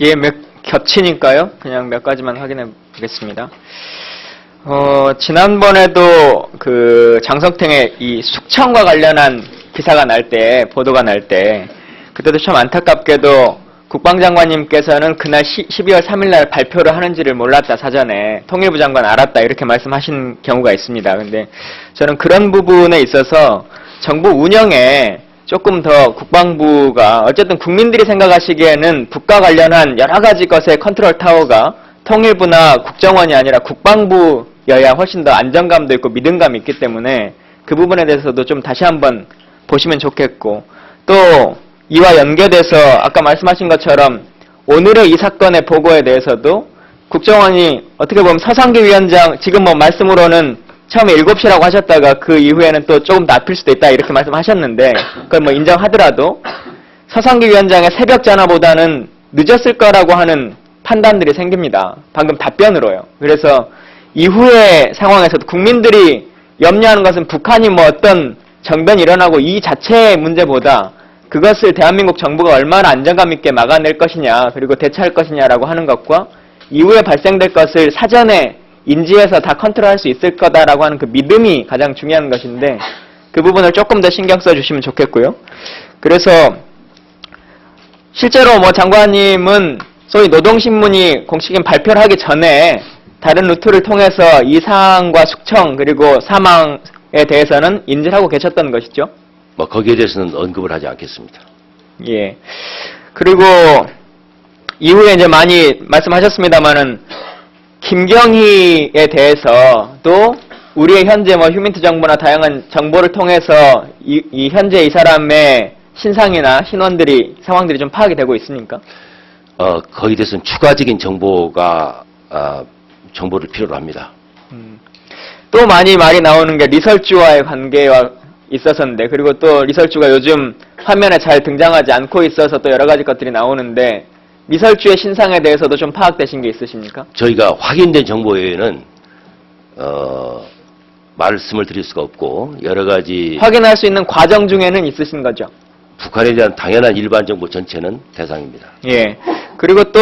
예, 몇, 겹치니까요. 그냥 몇 가지만 확인해 보겠습니다. 어, 지난번에도 그 장성택의 이 숙청과 관련한 기사가 날 때, 보도가 날 때, 그때도 참 안타깝게도 국방장관님께서는 그날 12월 3일 날 발표를 하는지를 몰랐다, 사전에. 통일부 장관 알았다, 이렇게 말씀하신 경우가 있습니다. 근데 저는 그런 부분에 있어서 정부 운영에 조금 더 국방부가 어쨌든 국민들이 생각하시기에는 북과 관련한 여러 가지 것의 컨트롤 타워가 통일부나 국정원이 아니라 국방부여야 훨씬 더 안정감도 있고 믿음감이 있기 때문에 그 부분에 대해서도 좀 다시 한번 보시면 좋겠고 또 이와 연계돼서 아까 말씀하신 것처럼 오늘의 이 사건의 보고에 대해서도 국정원이 어떻게 보면 서상기 위원장 지금 뭐 말씀으로는 처음에 7시라고 하셨다가 그 이후에는 또 조금 낮출 수도 있다 이렇게 말씀하셨는데 그걸 뭐 인정하더라도 서상기 위원장의 새벽 전화보다는 늦었을 거라고 하는 판단들이 생깁니다. 방금 답변으로요. 그래서 이후의 상황에서도 국민들이 염려하는 것은 북한이 뭐 어떤 정변이 일어나고 이 자체의 문제보다 그것을 대한민국 정부가 얼마나 안정감 있게 막아낼 것이냐 그리고 대처할 것이냐라고 하는 것과 이후에 발생될 것을 사전에 인지해서 다 컨트롤할 수 있을 거다라고 하는 그 믿음이 가장 중요한 것인데 그 부분을 조금 더 신경 써 주시면 좋겠고요. 그래서 실제로 뭐 장관님은 소위 노동신문이 공식인 발표를 하기 전에 다른 루트를 통해서 이 사항과 숙청 그리고 사망에 대해서는 인지를 하고 계셨던 것이죠. 뭐 거기에 대해서는 언급을 하지 않겠습니다. 예. 그리고 이후에 이제 많이 말씀하셨습니다만은 김경희에 대해서도 우리의 현재 뭐 휴민트 정보나 다양한 정보를 통해서 이, 이 현재 이 사람의 신상이나 신원들이 상황들이 좀 파악이 되고 있습니까? 어, 거기에 대해서는 추가적인 정보가 아, 정보를 필요로 합니다. 또 많이 말이 나오는 게 리설주와의 관계와 있어서인데 그리고 또 리설주가 요즘 화면에 잘 등장하지 않고 있어서 또 여러 가지 것들이 나오는데 리설주의 신상에 대해서도 좀 파악되신 게 있으십니까? 저희가 확인된 정보 외에는 어, 말씀을 드릴 수가 없고 여러 가지 확인할 수 있는 과정 중에는 있으신 거죠. 북한에 대한 당연한 일반 정보 전체는 대상입니다. 예. 그리고 또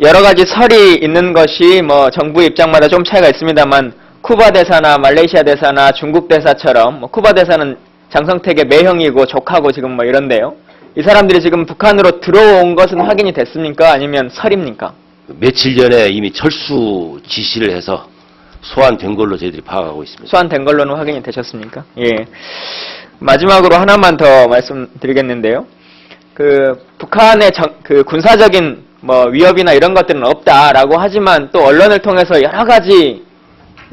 여러 가지 설이 있는 것이 뭐 정부 입장마다 좀 차이가 있습니다만 쿠바 대사나 말레이시아 대사나 중국 대사처럼 뭐 쿠바 대사는 장성택의 매형이고 족하고 지금 뭐 이런데요. 이 사람들이 지금 북한으로 들어온 것은 확인이 됐습니까? 아니면 설입니까? 며칠 전에 이미 철수 지시를 해서 소환된 걸로 저희들이 파악하고 있습니다. 소환된 걸로는 확인이 되셨습니까? 예. 마지막으로 하나만 더 말씀드리겠는데요. 그 북한의 정- 그 군사적인 뭐 위협이나 이런 것들은 없다라고 하지만 또 언론을 통해서 여러 가지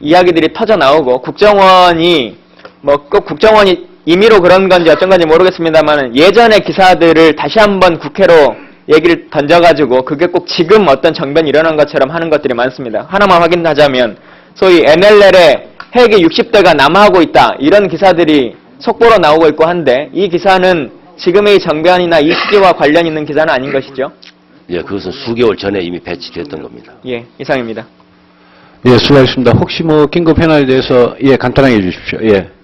이야기들이 터져 나오고 국정원이 뭐 꼭 국정원이 임의로 그런 건지 어쩐 건지 모르겠습니다만 예전의 기사들을 다시 한번 국회로 얘기를 던져가지고 그게 꼭 지금 어떤 정변이 일어난 것처럼 하는 것들이 많습니다. 하나만 확인하자면 소위 NLL에 핵이 60대가 남하하고 있다 이런 기사들이 속보로 나오고 있고 한데 이 기사는 지금의 이 정변이나 이 시기와 관련 있는 기사는 아닌 것이죠. 예, 그것은 수개월 전에 이미 배치됐던 겁니다. 예, 이상입니다. 예, 수고하셨습니다. 혹시 뭐 긴급 현안에 대해서 예, 간단하게 해 주십시오. 예.